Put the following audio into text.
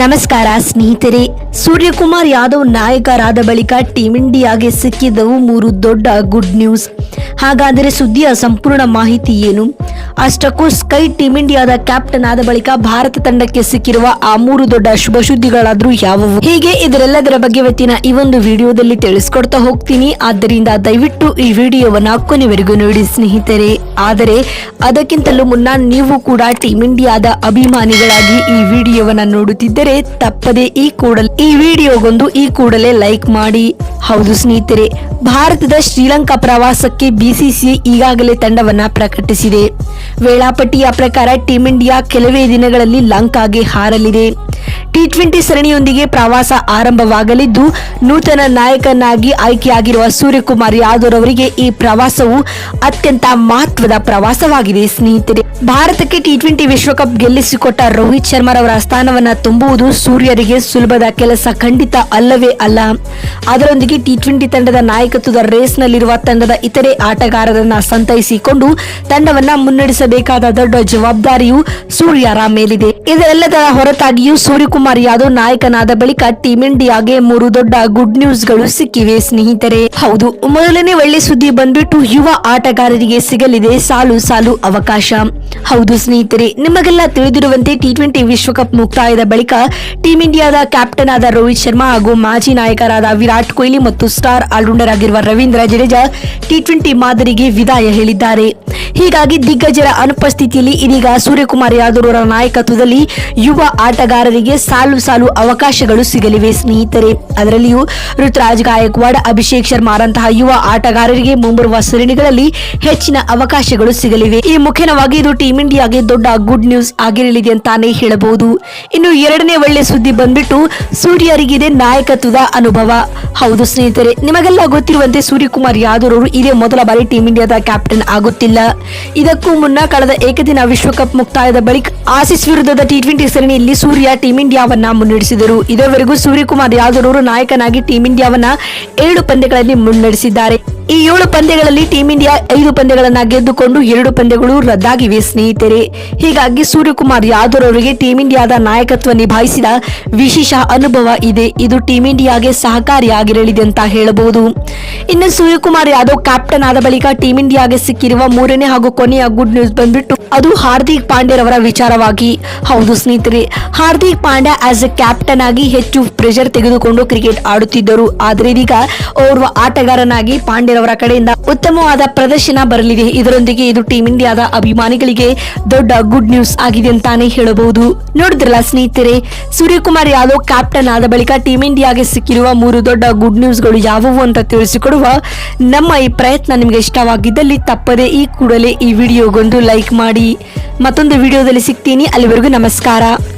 ನಮಸ್ಕಾರ ಸ್ನೇಹಿತರೆ. ಸೂರ್ಯಕುಮಾರ್ ಯಾದವ್ ನಾಯಕರಾದ ಬಳಿಕ ಟೀಂ ಇಂಡಿಯಾಗೆ ಸಿಕ್ಕಿದ್ದವು ಮೂರು ದೊಡ್ಡ ಗುಡ್ ನ್ಯೂಸ್. ಹಾಗಾದರೆ ಸುದ್ದಿಯ ಸಂಪೂರ್ಣ ಮಾಹಿತಿ ಏನು? ಅಷ್ಟಕ್ಕೂ ಸ್ಕೈ ಟೀಮ್ ಇಂಡಿಯಾದ ಕ್ಯಾಪ್ಟನ್ ಆದ ಬಳಿಕ ಭಾರತ ತಂಡಕ್ಕೆ ಸಿಕ್ಕಿರುವ ಆ ಮೂರು ದೊಡ್ಡ ಶುಭ ಸುದ್ದಿಗಳಾದ್ರೂ ಯಾವುವು? ಹೀಗೆ ಇದರೆಲ್ಲದರ ಬಗ್ಗೆ ಇವತ್ತಿನ ಈ ಒಂದು ವಿಡಿಯೋದಲ್ಲಿ ತಿಳಿಸ್ಕೊಡ್ತಾ ಹೋಗ್ತೀನಿ. ಆದ್ದರಿಂದ ದಯವಿಟ್ಟು ಈ ವಿಡಿಯೋವನ್ನ ಕೊನೆವರೆಗೂ ನೋಡಿ ಸ್ನೇಹಿತರೆ. ಆದರೆ ಅದಕ್ಕಿಂತಲೂ ಮುನ್ನ ನೀವು ಕೂಡ ಟೀಮ್ ಇಂಡಿಯಾದ ಅಭಿಮಾನಿಗಳಾಗಿ ಈ ವಿಡಿಯೋವನ್ನ ನೋಡುತ್ತಿದ್ದರೆ ತಪ್ಪದೆ ಈ ಕೂಡಲೇ, ಈ ವಿಡಿಯೋಗೊಂದು ಈ ಕೂಡಲೇ ಲೈಕ್ ಮಾಡಿ. ಹೌದು ಸ್ನೇಹಿತರೆ, ಭಾರತದ ಶ್ರೀಲಂಕಾ ಪ್ರವಾಸಕ್ಕೆ ಬಿಸಿಸಿಐ ಈಗಾಗಲೇ ತಂಡವನ್ನ ಪ್ರಕಟಿಸಿದೆ. ವೇಳಾಪಟ್ಟಿಯ ಪ್ರಕಾರ ಟೀಂ ಇಂಡಿಯಾ ಕೆಲವೇ ದಿನಗಳಲ್ಲಿ ಲಂಕಾಗೆ ಹಾರಲಿದೆ. ಟಿ ಟ್ವೆಂಟಿ ಸರಣಿಯೊಂದಿಗೆ ಪ್ರವಾಸ ಆರಂಭವಾಗಲಿದ್ದು, ನೂತನ ನಾಯಕನಾಗಿ ಆಯ್ಕೆಯಾಗಿರುವ ಸೂರ್ಯಕುಮಾರ್ ಯಾದವ್ ಅವರಿಗೆ ಈ ಪ್ರವಾಸವು ಅತ್ಯಂತ ಮಹತ್ವದ ಪ್ರವಾಸವಾಗಿದೆ. ಸ್ನೇಹಿತರೆ, ಭಾರತಕ್ಕೆ ಟಿ ಟ್ವೆಂಟಿ ವಿಶ್ವಕಪ್ ಗೆಲ್ಲಿಸಿಕೊಟ್ಟ ರೋಹಿತ್ ಶರ್ಮಾರವರ ಸ್ಥಾನವನ್ನ ತುಂಬುವುದು ಸೂರ್ಯರಿಗೆ ಸುಲಭದ ಕೆಲಸ ಖಂಡಿತ ಅಲ್ಲವೇ ಅಲ್ಲ. ಅದರೊಂದಿಗೆ ಟಿ ಟ್ವೆಂಟಿ ತಂಡದ ನಾಯಕತ್ವದ ರೇಸ್ನಲ್ಲಿರುವ ತಂಡದ ಇತರೆ ಆಟಗಾರರನ್ನ ಸಂತೈಸಿಕೊಂಡು ತಂಡವನ್ನ ಮುನ್ನಡೆಸಬೇಕಾದ ದೊಡ್ಡ ಜವಾಬ್ದಾರಿಯು ಸೂರ್ಯರ ಮೇಲಿದೆ. ಇದೆಲ್ಲದರ ಹೊರತಾಗಿಯೂ ಸೂರ್ಯಕುಮಾರ್ ಯಾದವ್ ನಾಯಕನಾದ ಬಳಿಕ ಟೀಂ ಇಂಡಿಯಾಗೆ ಮೂರು ದೊಡ್ಡ ಗುಡ್ ನ್ಯೂಸ್ಗಳು ಸಿಕ್ಕಿವೆ, ಸ್ನೇಹಿತರೆ. ಹೌದು, ಮೊದಲನೇ ಒಳ್ಳೆ ಸುದ್ದಿ ಬಂದ್ಬಿಟ್ಟು ಯುವ ಆಟಗಾರರಿಗೆ ಸಿಗಲಿದೆ ಸಾಲು ಸಾಲು ಅವಕಾಶ. ಹೌದು, ಸ್ನೇಹಿತರೆ, ನಿಮಗೆಲ್ಲ ತಿಳಿದಿರುವಂತೆ ಟಿ ಟ್ವೆಂಟಿ ವಿಶ್ವಕಪ್ ಮುಕ್ತಾಯದ ಬಳಿಕ ಟೀಂ ಇಂಡಿಯಾದ ಕ್ಯಾಪ್ಟನ್ ಆದ ರೋಹಿತ್ ಶರ್ಮಾ ಹಾಗೂ ಮಾಜಿ ನಾಯಕರಾದ ವಿರಾಟ್ ಕೊಹ್ಲಿ ಮತ್ತು ಸ್ಟಾರ್ ಆಲ್ರೌಂಡರ್ ಆಗಿರುವ ರವೀಂದ್ರ ಜಡೇಜಾ ಟಿ ಟ್ವೆಂಟಿ ಮಾದರಿಗೆ ವಿದಾಯ ಹೇಳಿದ್ದಾರೆ. ಹೀಗಾಗಿ ದಿಗ್ಗಜರ ಅನುಪಸ್ಥಿತಿಯಲ್ಲಿ ಇದೀಗ ಸೂರ್ಯಕುಮಾರ್ ಯಾದವ್ ನಾಯಕತ್ವದಲ್ಲಿ ಯುವ ಆಟಗಾರರಿಗೆ ಸಾಲು ಸಾಲು ಅವಕಾಶಗಳು ಸಿಗಲಿವೆ, ಸ್ನೇಹಿತರೆ. ಅದರಲ್ಲಿಯೂ ಋತುರಾಜ್ ಗಾಯಕ್ವಾಡ್, ಅಭಿಷೇಕ್ ಶರ್ಮಾರಂತಹ ಯುವ ಆಟಗಾರರಿಗೆ ಮುಂಬರುವ ಸರಣಿಗಳಲ್ಲಿ ಹೆಚ್ಚಿನ ಅವಕಾಶಗಳು ಸಿಗಲಿವೆ. ಈ ಮುಖ್ಯವಾಗಿ ಇದು ಟೀಂ ಇಂಡಿಯಾಗೆ ದೊಡ್ಡ ಗುಡ್ ನ್ಯೂಸ್ ಆಗಿರಲಿದೆ ಅಂತಾನೆ ಹೇಳಬಹುದು. ಇನ್ನು ಎರಡನೇ ಒಳ್ಳೆ ಸುದ್ದಿ ಬಂದ್ಬಿಟ್ಟು ಸೂರ್ಯರಿಗಿದೆ ನಾಯಕತ್ವದ ಅನುಭವ. ಹೌದು ಸ್ನೇಹಿತರೆ, ನಿಮಗೆಲ್ಲ ಗೊತ್ತಿರುವಂತೆ ಸೂರ್ಯಕುಮಾರ್ ಯಾದವ್ ಅವರು ಇದೇ ಮೊದಲ ಬಾರಿ ಟೀಂ ಇಂಡಿಯಾದ ಕ್ಯಾಪ್ಟನ್ ಆಗುತ್ತಿಲ್ಲ. ಇದಕ್ಕೂ ಮುನ್ನ ಕಳೆದ ಏಕದಿನ ವಿಶ್ವಕಪ್ ಮುಕ್ತಾಯದ ಬಳಿಕ ಆಸಿಸ್ ವಿರುದ್ಧದ ಟಿ ಟ್ವೆಂಟಿ ಸರಣಿಯಲ್ಲಿ ಸೂರ್ಯ ಟೀಂ ಇಂಡಿಯಾವನ್ನ ಮುನ್ನಡೆಸಿದರು. ಇದುವರೆಗೂ ಸೂರ್ಯಕುಮಾರ್ ಯಾದವ್ ನಾಯಕನಾಗಿ ಟೀಂ ಇಂಡಿಯಾವನ್ನ ಏಳು ಪಂದ್ಯಗಳಲ್ಲಿ ಮುನ್ನಡೆಸಿದ್ದಾರೆ. ಈ ಏಳು ಪಂದ್ಯಗಳಲ್ಲಿ ಟೀಂ ಇಂಡಿಯಾ ಐದು ಪಂದ್ಯಗಳನ್ನ ಗೆದ್ದುಕೊಂಡು ಎರಡು ಪಂದ್ಯಗಳು ರದ್ದಾಗಿವೆ, ಸ್ನೇಹಿತರೆ. ಹೀಗಾಗಿ ಸೂರ್ಯಕುಮಾರ್ ಯಾದವ್ ಅವರಿಗೆ ಟೀಂ ಇಂಡಿಯಾದ ನಾಯಕತ್ವ ನಿಭಾಯಿಸಿದ ವಿಶೇಷ ಅನುಭವ ಇದೆ. ಇದು ಟೀಂ ಇಂಡಿಯಾಗೆ ಸಹಕಾರಿಯಾಗಿರಲಿದೆ ಅಂತ ಹೇಳಬಹುದು. ಇನ್ನು ಸೂರ್ಯಕುಮಾರ್ ಯಾದವ್ ಕ್ಯಾಪ್ಟನ್ ಆದ ಬಳಿಕ ಟೀಂ ಇಂಡಿಯಾಗೆ ಸಿಕ್ಕಿರುವ ಮೂರನೇ ಹಾಗೂ ಕೊನೆಯ ಗುಡ್ ನ್ಯೂಸ್ ಬಂದ್ಬಿಟ್ಟು ಅದು ಹಾರ್ದಿಕ್ ಪಾಂಡ್ಯರವರ ವಿಚಾರವಾಗಿ. ಹೌದು, ಸ್ನೇಹಿತರೆ. Hardik Pandya as a captain ಆಗಿ ಹೆಚ್ಚು ಪ್ರೆಷರ್ ತೆಗೆದುಕೊಂಡು ಕ್ರಿಕೆಟ್ ಆಡುತ್ತಿದ್ದರು. ಆದರೆ ಇದೀಗ ಓರ್ವ ಆಟಗಾರನಾಗಿ ಪಾಂಡ್ಯರವರ ಕಡೆಯಿಂದ ಉತ್ತಮವಾದ ಪ್ರದರ್ಶನ ಬರಲಿದೆ. ಇದರೊಂದಿಗೆ ಇದು ಟೀಂ ಇಂಡಿಯಾದ ಅಭಿಮಾನಿಗಳಿಗೆ ದೊಡ್ಡ ಗುಡ್ ನ್ಯೂಸ್ ಆಗಿದೆ ಅಂತಾನೆ ಹೇಳಬಹುದು. ನೋಡಿದ್ರಲ್ಲ ಸ್ನೇಹಿತರೆ, ಸೂರ್ಯಕುಮಾರ್ ಯಾದವ್ ಕ್ಯಾಪ್ಟನ್ ಆದ ಬಳಿಕ ಟೀಂ ಇಂಡಿಯಾಗೆ ಸಿಕ್ಕಿರುವ ಮೂರು ದೊಡ್ಡ ಗುಡ್ ನ್ಯೂಸ್ಗಳು ಯಾವುವು ಅಂತ ತಿಳಿಸಿಕೊಡುವ ನಮ್ಮ ಈ ಪ್ರಯತ್ನ ನಿಮಗೆ ಇಷ್ಟವಾಗಿದ್ದಲ್ಲಿ ತಪ್ಪದೆ ಈ ಕೂಡಲೇ ಈ ವಿಡಿಯೋಗೊಂದು ಲೈಕ್ ಮಾಡಿ. ಮತ್ತೊಂದು ವಿಡಿಯೋದಲ್ಲಿ ಸಿಗ್ತೀನಿ. ಅಲ್ಲಿವರೆಗೂ ನಮಸ್ಕಾರ.